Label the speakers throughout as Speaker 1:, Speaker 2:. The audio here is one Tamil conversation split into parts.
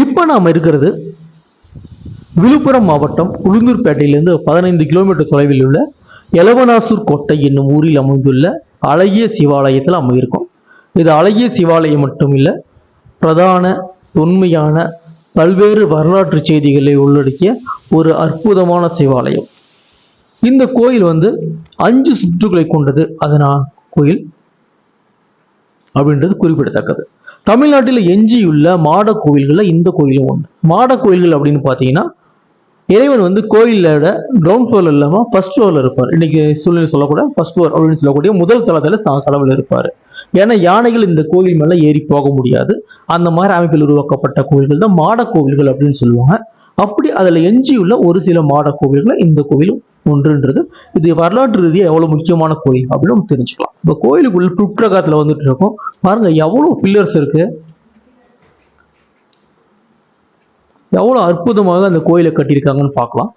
Speaker 1: இப்போ நாம் இருக்கிறது விழுப்புரம் மாவட்டம் உளுந்தூர்பேட்டையிலிருந்து பதினைந்து கிலோமீட்டர் தொலைவில் உள்ள எலவனாசூர் கோட்டை என்னும் ஊரில் அமைந்துள்ள அழகிய சிவாலயத்தில் அமையிருக்கோம் இது அழகிய சிவாலயம் மட்டும் இல்லை பிரதான தொன்மையான பல்வேறு வரலாற்று செய்திகளை உள்ளடக்கிய ஒரு அற்புதமான சிவாலயம். இந்த கோயில் வந்து அஞ்சு சுற்றுகளை கொண்டது அதனால் கோயில் அப்படின்றது குறிப்பிடத்தக்கது. தமிழ்நாட்டில் எஞ்சியுள்ள மாட கோவில்களில் இந்த கோயிலும் ஒன்று மாட கோயில்கள் அப்படின்னு பார்த்தீங்கன்னா இறைவன் வந்து கோயிலோட கிரவுண்ட் ஃப்ளோர்ல இல்லாமல் ஃபர்ஸ்ட் ஃப்ளோரில் இருப்பார். இன்னைக்கு சூழ்நிலை சொல்லக்கூட ஃபர்ஸ்ட் ஃப்ளோர் அப்படின்னு சொல்லக்கூடிய முதல் தளத்தில் சா கடவுள் இருப்பார். ஏன்னா யானைகள் இந்த கோயில் மேலே ஏறி போக முடியாது. அந்த மாதிரி அமைப்பில் உருவாக்கப்பட்ட கோயில்கள் தான் மாட கோவில்கள் அப்படின்னு சொல்லுவாங்க. அப்படி அதில் எஞ்சியுள்ள ஒரு சில மாட கோவில்களை இந்த கோவிலும் ஒன்றுன்றது. இது வரலாற்று ரீதியாக எவ்வளோ முக்கியமான கோயில் அப்படின்னு நம்ம தெரிஞ்சுக்கலாம். இப்போ கோயிலுக்குள்ள துப்பிரகாரத்தில் வந்துட்டு இருக்கோம். பாருங்க எவ்வளோ பில்லர்ஸ் இருக்கு. எவ்வளோ அற்புதமாக அந்த கோயிலை கட்டியிருக்காங்கன்னு பார்க்கலாம்.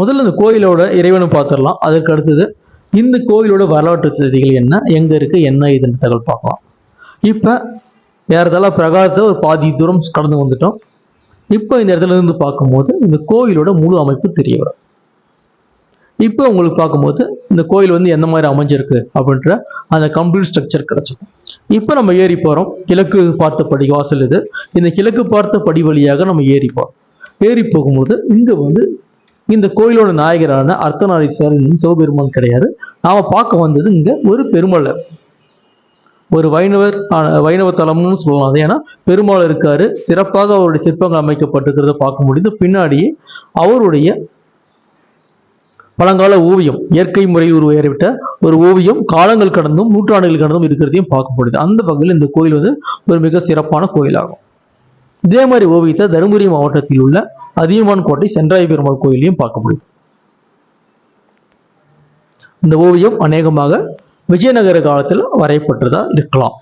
Speaker 1: முதல்ல இந்த கோயிலோட இறைவனை பார்த்துடலாம். அதற்கு அடுத்தது இந்த கோயிலோட வரலாற்று செய்திகள் என்ன? எங்கே இருக்குது என்ன இதுன்னு தகவல் பார்க்கலாம். இப்போ ஏறதால பிரகாரத்தை ஒரு பாதி தூரம் கடந்து வந்துட்டோம். இப்போ இந்த இடத்துல இருந்து பார்க்கும்போது இந்த கோயிலோட முழு அமைப்பு தெரிய வரும். இப்போ உங்களுக்கு பார்க்கும்போது இந்த கோயில் வந்து எந்த மாதிரி அமைஞ்சிருக்கு அப்படின்ற அந்த கம்ப்ளீட் ஸ்ட்ரக்சர் கிடைச்சிடும் இப்போ நம்ம ஏறி போகிறோம் கிழக்கு பார்த்த படி வாசல் இது. இந்த கிழக்கு பார்த்த படி வழியாக நம்ம ஏறி போகிறோம் ஏறி போகும்போது இங்கே வந்து இந்த கோயிலோட நாயகரான அர்த்தநாரீஸ்வரன் சிவபெருமான் கிடையாது. நாம பார்க்க வந்தது இங்க ஒரு பெருமலை. ஒரு வைணவர் வைணவ தலம்னு சொல்லலாம் அது ஏன்னா பெருமாள் இருக்காரு. சிறப்பாக அவருடைய சிற்பங்கள் அமைக்கப்பட்டிருக்கிறத பார்க்க முடியுது. பின்னாடியே அவருடைய பழங்கால ஓவியம் இயற்கை முறையில் உருவாகிவிட்ட ஒரு ஓவியம் காலங்கள் கடந்தும் நூற்றாண்டுகள் கடந்தும் இருக்கிறதையும் பார்க்க முடியுது. அந்த வகையில் இந்த கோயில் வந்து ஒரு மிக சிறப்பான கோயிலாகும். இதே மாதிரி ஓவியத்தை தருமபுரி மாவட்டத்தில் உள்ள அதியமான் கோட்டை சென்றாய பெருமாள் கோயிலையும் பார்க்க முடியும் இந்த ஓவியம் அநேகமாக விஜயநகர காலத்தில் வரையப்பட்டதா இருக்கலாம்.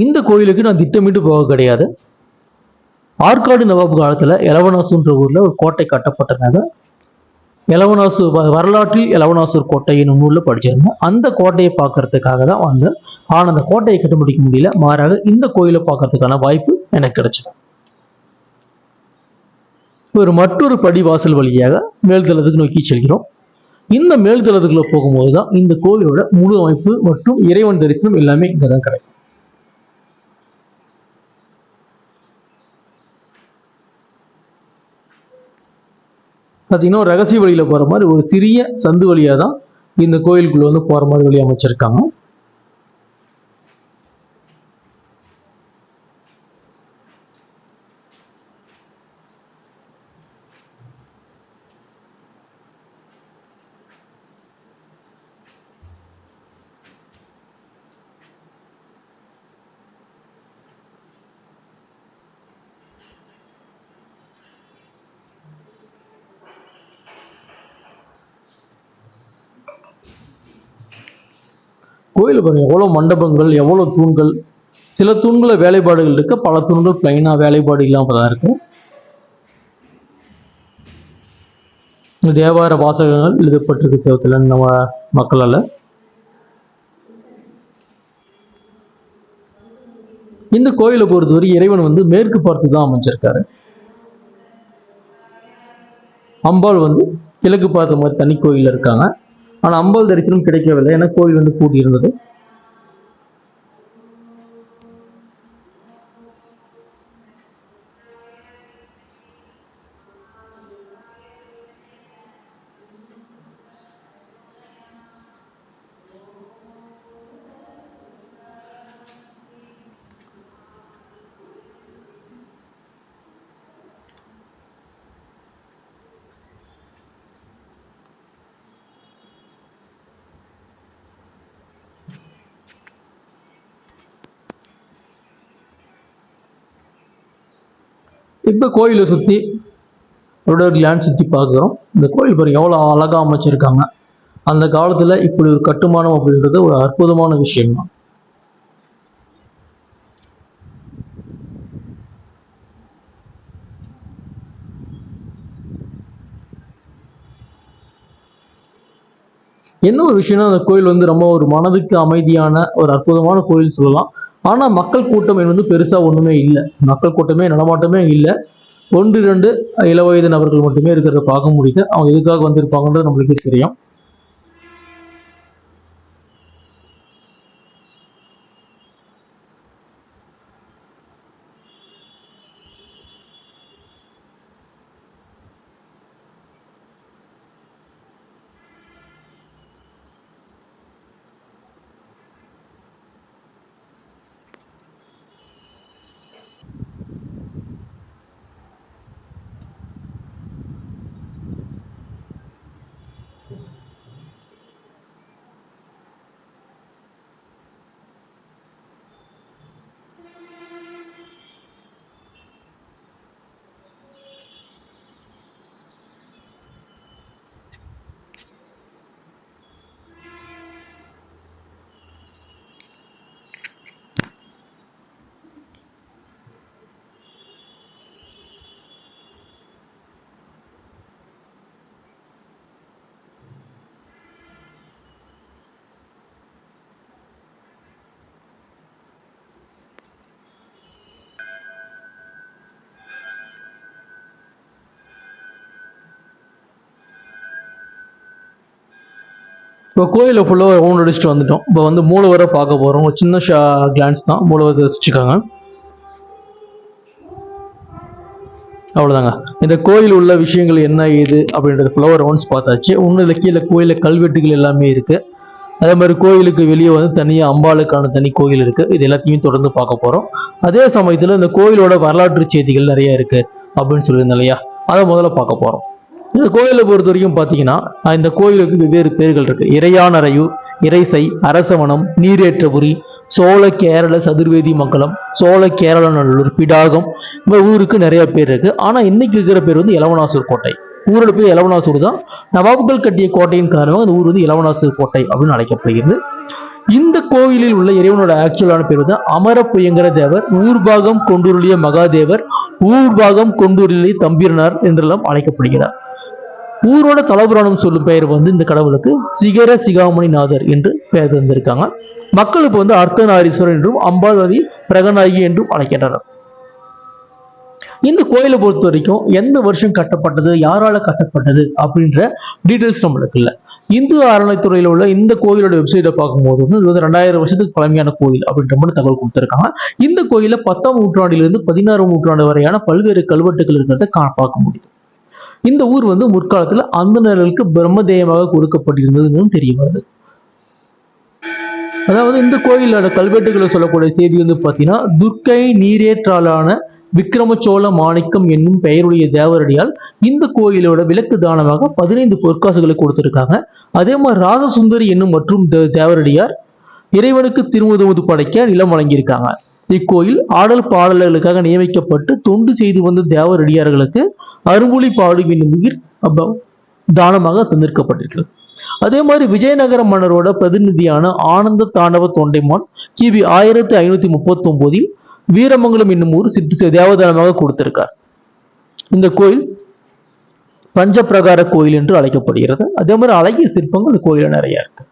Speaker 1: இந்த கோயிலுக்கு நான் திட்டமிட்டு போக கிடையாது. ஆற்காடு நவாப் காலத்தில் எலவனாசுன்ற ஊரில் ஒரு கோட்டை கட்டப்பட்டதாக எலவனாசு வ- வரலாற்றில் எலவனாசூர் கோட்டை என்னும் நூலில் படிச்சிருந்தேன். அந்த கோட்டையை பார்க்கறதுக்காக தான் வந்தேன். ஆனால் அந்த கோட்டையை கட்ட முடிக்க முடியல. மாறாக இந்த கோயிலை பார்க்கறதுக்கான வாய்ப்பு எனக்கு கிடைச்சது. ஒரு மற்றொரு படி வாசல் வழியாக மேல்தளத்துக்கு நோக்கி செல்கிறோம். இந்த மேல்தளத்துக்குள்ள போகும்போது தான் இந்த கோயிலோட முழு அமைப்பு மற்றும் இறைவன் தரிசனம் எல்லாமே இங்கே தான் கிடைக்கும். பார்த்தீங்கன்னா ஒரு ரகசிய வழியில போற மாதிரி ஒரு சிறிய சந்து வழியாக தான் இந்த கோயிலுக்குள்ள வந்து போற மாதிரி வழி அமைச்சிருக்காங்க. கோயில் பாருங்கள் எவ்வளோ மண்டபங்கள் எவ்வளோ தூண்கள்? சில தூண்களில் வேலைப்பாடுகள் இருக்கு. பல தூண்கள் பிளைனாக வேலைப்பாடு இல்லாமல் தான் இருக்கு. இந்த தேவார வாசகங்கள் எழுதப்பட்டிருக்கு செவத்தில் நம்ம மக்களால். இந்த கோயிலை பொறுத்தவரை இறைவன் வந்து மேற்கு பார்த்து தான் அமைஞ்சிருக்காரு. அம்பாள் வந்து கிழக்கு பார்த்த மாதிரி தனி கோயில் இருக்காங்க. ஆனால் அம்பல் தரிசனம் கிடைக்கவில்லை. ஏன்னா கோயில் வந்து கூட்டியிருந்தது இருந்தது இப்போ கோயிலை சுற்றி ஒரு லேண்ட் சுற்றி பார்க்குறோம். இந்த கோயில் பாருங்க எவ்வளோ அழகாக அமைச்சிருக்காங்க. அந்த காலத்தில் இப்படி ஒரு கட்டுமானம் அப்படின்றது ஒரு அற்புதமான விஷயம் தான். என்ன ஒரு விஷயம்னா அந்த கோயில் வந்து ரொம்ப ஒரு மனதுக்கு அமைதியான ஒரு அற்புதமான கோயில் சொல்லலாம். ஆனால் மக்கள் கூட்டம் என்பது பெருசாக ஒன்றுமே இல்லை. மக்கள் கூட்டமே நடமாட்டமே இல்லை. ஒன்று இரண்டு இளவயது நபர்கள் மட்டுமே இருக்கிறத பார்க்க முடியுது. அவங்க எதுக்காக வந்திருப்பாங்கன்றது நம்மளுக்கு தெரியும். இப்போ கோயிலை ஃபுல்லாக ரவுண்ட் அடிச்சுட்டு வந்துட்டோம். இப்போ வந்து மூலவரை பார்க்க போகிறோம் ஒரு சின்ன ஷா கிளான்ஸ் தான். மூலவரை வச்சுருக்காங்க அவ்வளோதாங்க இந்த கோயில் உள்ள விஷயங்கள் என்ன ஏது அப்படின்றது ஃப்ளவர் ரவுண்ட்ஸ் பார்த்தாச்சு. ஒன்றும் கீழே கோயிலில் கல்வெட்டுகள் எல்லாமே இருக்குது அதே மாதிரி கோயிலுக்கு வெளியே வந்து தனியாக அம்பாளுக்கான தனி கோயில் இருக்குது இது எல்லாத்தையும் தொடர்ந்து பார்க்க போகிறோம் அதே சமயத்தில் இந்த கோயிலோட வரலாற்று செய்திகள் நிறைய இருக்குது அப்படின்னு சொல்லியிருந்தேன் இல்லையா? அதை முதல்ல பார்க்க போகிறோம் இந்த கோயிலை பொறுத்த வரைக்கும் பார்த்தீங்கன்னா இந்த கோயிலுக்கு வெவ்வேறு பேர்கள் இருக்கு. இறையானரையூர் இறைசை அரசவனம் நீரேற்றபுரி சோழ கேரள சதுர்வேதி மங்கலம் சோழ கேரள நல்லூர் பிடாகம் இந்த ஊருக்கு நிறைய பேர் இருக்கு. ஆனா இன்னைக்கு இருக்கிற பேர் வந்து இளவனாசூர் கோட்டை. ஊரோட பேர் இளவனாசூர் தான். நவாபுகள் கட்டிய கோட்டையின் காரணமாக அந்த ஊர் வந்து இளவனாசூர் கோட்டை அப்படின்னு அழைக்கப்படுகிறது. இந்த கோயிலில் உள்ள இறைவனோட ஆக்சுவலான பேர் வந்து அமரப்புயங்கர தேவர் ஊர்பாகம் கொண்டூருளிய மகாதேவர் ஊர்பாகம் கொண்டுருளிய தம்பிரனார் என்றெல்லாம் அழைக்கப்படுகிறார். ஊரோட தலபுராணம் சொல்லும் பெயர் வந்து இந்த கடவுளுக்கு சிகர சிகாமணிநாதர் என்று பெயர் தந்திருக்காங்க. மக்கள் இப்போ வந்து அர்த்தநாரீஸ்வரர் என்றும் அம்பாள்வதி பிரகநாயகி என்றும் அழைக்கின்றனர். இந்த கோயிலை பொறுத்த வரைக்கும் எந்த வருஷம் கட்டப்பட்டது யாரால கட்டப்பட்டது அப்படின்ற டீட்டெயில்ஸ் நம்மளுக்கு இல்லை. இந்து அறநிலைத்துறையில் உள்ள இந்த கோயிலோட வெப்சைட்டை பார்க்கும்போது வந்து இது வந்து ரெண்டாயிரம் வருஷத்துக்கு பழமையான கோயில் அப்படின்ற மாதிரி தகவல் கொடுத்துருக்காங்க. இந்த கோயிலை பத்தாம் நூற்றாண்டிலிருந்து பதினாறாம் நூற்றாண்டு வரையான பல்வேறு கல்வெட்டுகள் இருக்கிறத கா- பார்க்க முடியுது. இந்த ஊர் வந்து முற்காலத்தில் அந்தனர்களுக்கு பிரம்மதேயமாக கொடுக்கப்பட்டிருந்ததுன்னு தெரிய வருது. அதாவது இந்த கோயிலோட கல்வெட்டுகளை சொல்லக்கூடிய செய்தி வந்து பார்த்தீங்கன்னா துர்க்கை நீரேற்றாலான விக்ரமச்சோழ மாணிக்கம் என்னும் பெயருடைய தேவரடியால் இந்த கோயிலோட விளக்கு தானமாக பதினைந்து பொற்காசுகளை கொடுத்திருக்காங்க. அதே மாதிரி ராஜசுந்தரி என்னும் மற்றும் தே- தேவரடியார் இறைவனுக்கு திருமுதுமுது படைக்க நிலம் வழங்கியிருக்காங்க. இக்கோயில் ஆடல் பாடல்களுக்காக நியமிக்கப்பட்டு தொண்டு செய்து வந்த தேவரடியார்களுக்கு அரும்புலி பாடும் என்னும் உயிர் அப்ப தானமாக தந்திருக்கப்பட்டிருக்கிறது. அதே மாதிரி விஜயநகர மன்னரோட பிரதிநிதியான ஆனந்த தாண்டவ தொண்டைமான் கிபி ஆயிரத்தி ஐநூத்தி முப்பத்தி ஒன்பதில் வீரமங்கலம் என்னும் ஊர் சிற்று தேவதானமாக கொடுத்திருக்கார். இந்த கோயில் பஞ்சப்பிரகார கோயில் என்று அழைக்கப்படுகிறது. அதே மாதிரி அழகிய சிற்பங்கள் இந்த கோயில நிறைய இருக்கு.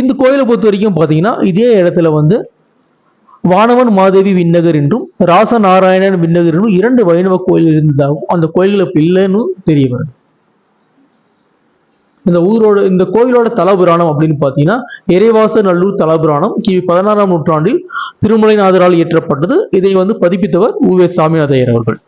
Speaker 1: இந்த கோயிலை பொறுத்த வரைக்கும் பார்த்தீங்கன்னா இதே இடத்துல வந்து வானவன் மாதேவி விண்ணகர் என்றும் ராசநாராயணன் விண்ணகர் என்றும் இரண்டு வைணவ கோயில் இருந்ததாகவும் அந்த கோயில்கள் இல்லைன்னு தெரிய வருது. இந்த ஊரோட இந்த கோயிலோட தலபுராணம் அப்படின்னு பார்த்தீங்கன்னா இறைவாச நல்லூர் தலபுராணம் கிபி பதினாறாம் நூற்றாண்டில் திருமலைநாதரால் இயற்றப்பட்டது. இதை வந்து பதிப்பித்தவர் உவே சாமிநாதையர் அவர்கள்.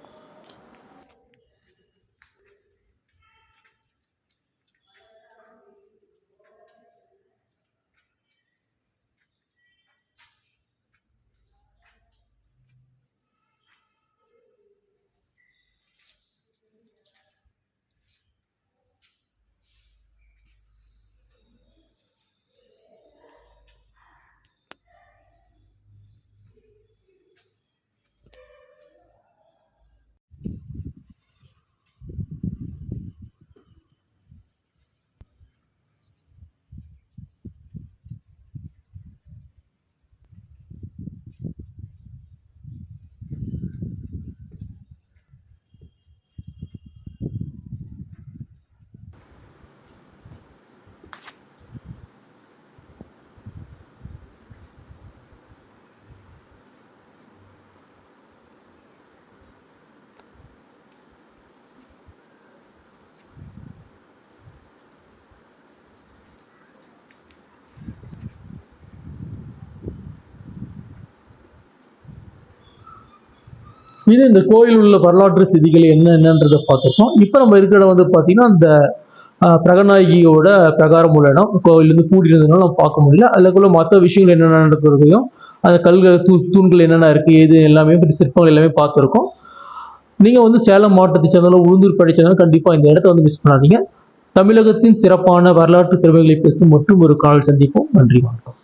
Speaker 1: இது இந்த கோயில் உள்ள வரலாற்று செய்திகள் என்ன என்னன்றதை பார்த்துருக்கோம். இப்போ நம்ம இருக்கிற இடம் வந்து பார்த்தீங்கன்னா அந்த பிரகநாயகியோட பிரகாரம் உள்ள இடம் கோயிலேருந்து கூடி இருந்ததுனால நம்ம பார்க்க முடியல. அதுக்குள்ள மற்ற விஷயங்கள் என்னென்ன நடக்கிறதையும் அந்த கல்கள் தூ தூண்கள் என்னென்ன இருக்குது எது எல்லாமே சிற்பங்கள் எல்லாமே பார்த்துருக்கோம். நீங்கள் வந்து சேலம் மாவட்டத்தை சேர்ந்தாலும் உளுந்தூர் படிச்சதாலும் கண்டிப்பாக இந்த இடத்த வந்து மிஸ் பண்ணாதீங்க. தமிழகத்தின் சிறப்பான வரலாற்று திறமைகளை பேசும் மற்றும் ஒரு கால் சந்திப்போம். நன்றி வணக்கம்.